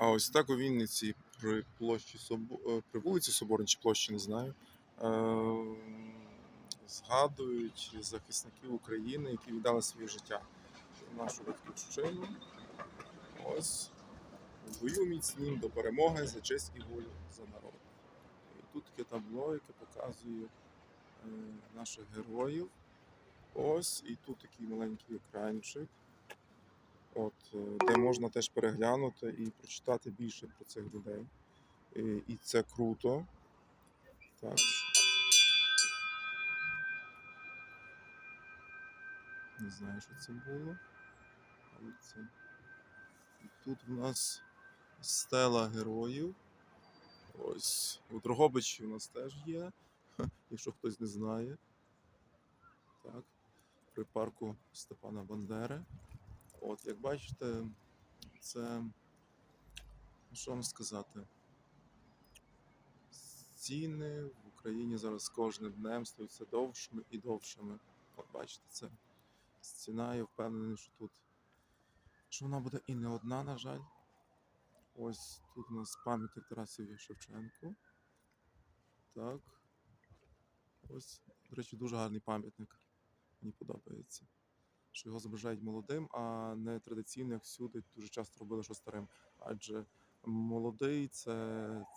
А ось так у Вінниці при площі Собо... е, при вулиці Соборній чи площі, не знаю. е, Згадують захисників України, які віддали своє життя нашу батьківщину. Ось бою міцнім до перемоги за честь і волю за народ. І тут таке табло, яке показує е, наших героїв. Ось, і тут такий маленький екранчик, от, е, де можна теж переглянути і прочитати більше про цих людей. І, і це круто. Так. Не знаю, що це було. Але це. Тут в нас стела героїв. Ось. У Дрогобичі у нас теж є, якщо хтось не знає. Так. При парку Степана Бандери. От, як бачите, це. ну, Що вам сказати? Стіни в Україні зараз кожним днем стають все довшими і довшими. От бачите, це стіна, я впевнений, що тут. Що вона буде і не одна, на жаль. Ось тут у нас пам'ятник Тарасові Шевченку. Так. Ось, до речі, дуже гарний пам'ятник. Мені подобається. Що його зображають молодим, а не традиційно, як всюди, дуже часто робили, що старим. Адже молодий це,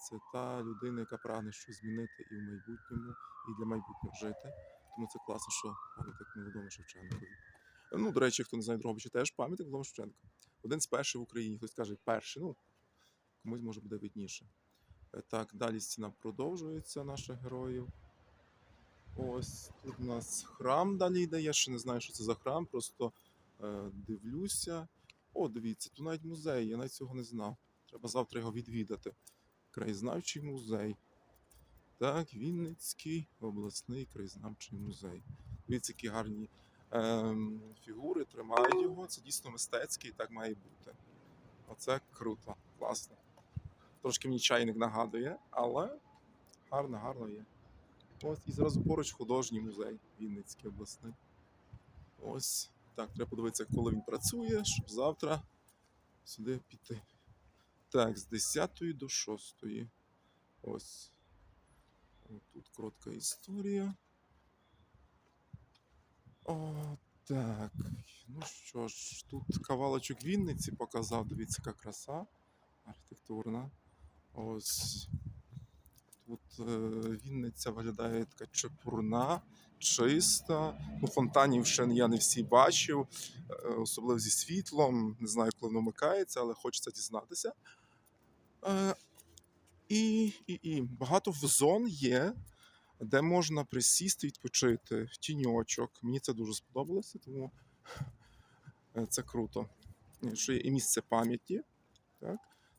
це та людина, яка прагне щось змінити і в майбутньому, і для майбутнього жити. Тому це класно, що пам'ятник молодому Шевченкові. Ну, до речі, хто не знає Дрогобича, теж пам'ятник молодому Шевченка. Один з перших в Україні, хтось каже перший, ну комусь може буде видніше. Е, Так, далі стіна продовжується наших героїв. Ось тут у нас храм далі йде. Я ще не знаю, що це за храм, просто е, дивлюся. О, дивіться, тут навіть музей, я навіть цього не знав. Треба завтра його відвідати. Краєзнавчий музей. Так, Вінницький обласний краєзнавчий музей. Дивіться, які гарні ем, фігури, тримають його. Це дійсно мистецький, і так має бути. Оце круто, класно. Трошки мені чайник нагадує, але гарно, гарно є. Ось і зразу поруч художній музей Вінницький обласний. Ось так, треба подивитися, коли він працює, щоб завтра сюди піти. Так, з 10 до 6. Ось. Тут коротка історія. О, так. Ну що ж, тут кавалочок Вінниці показав. Дивіться, яка краса архітектурна. Ось тут е, Вінниця виглядає така чепурна, чиста. Ну, фонтанів ще я не всі бачив, е, особливо зі світлом. Не знаю, коли воно вмикається, але хочеться дізнатися. Е, і, і, і багато в зон є, де можна присісти, відпочити, тіньочок. Мені це дуже сподобалося, тому це круто. Що є і місце пам'яті. Так?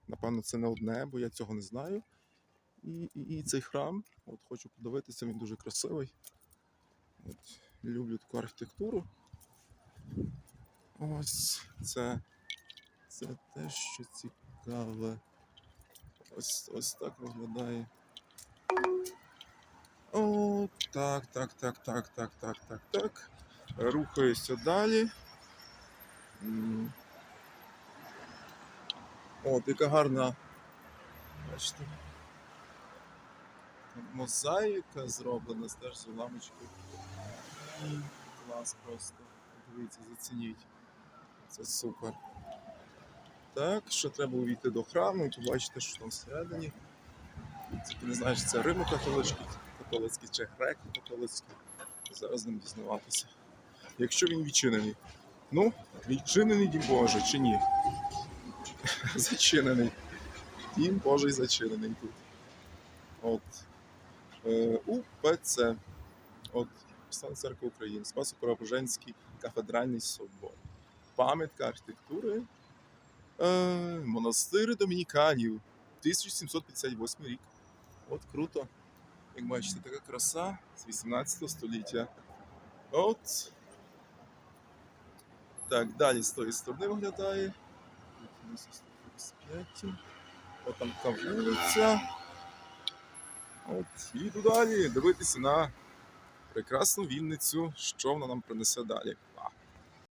Напевно, це не одне, бо я цього не знаю. І, і, і цей храм, от хочу подивитися, він дуже красивий. От, люблю таку архітектуру. Ось це, це те, що цікаве. Ось, ось так виглядає. О, так, так, так, так, так, так, так, так. Рухаюся далі. От, яка гарна. Бачите. Мозаїка зроблена теж з уламочкою. Клас просто. Дивіться, зацініть. Це супер. Так, ще треба увійти до храму і побачити, що там всередині. Ти не знаєш, це римо-католицький, католицький чи греко-католицький. Зараз ним дізнаватися. Якщо він відчинений. Ну, відчинений дім Боже, чи ні? зачинений. Дім Божий зачинений тут. От. Е, УПЦ. От Стан церкви України, Спасо Преображенський кафедральний собор. Пам'ятка архітектури. Е, монастир Домініканів. 1758 рік. От круто. Як бачите, така краса з 18 століття. От. Так, далі з тої сторони виглядає. Тут у нас 135. От там та вулиця. От, їду далі дивитися на прекрасну Вінницю, що вона нам принесе далі.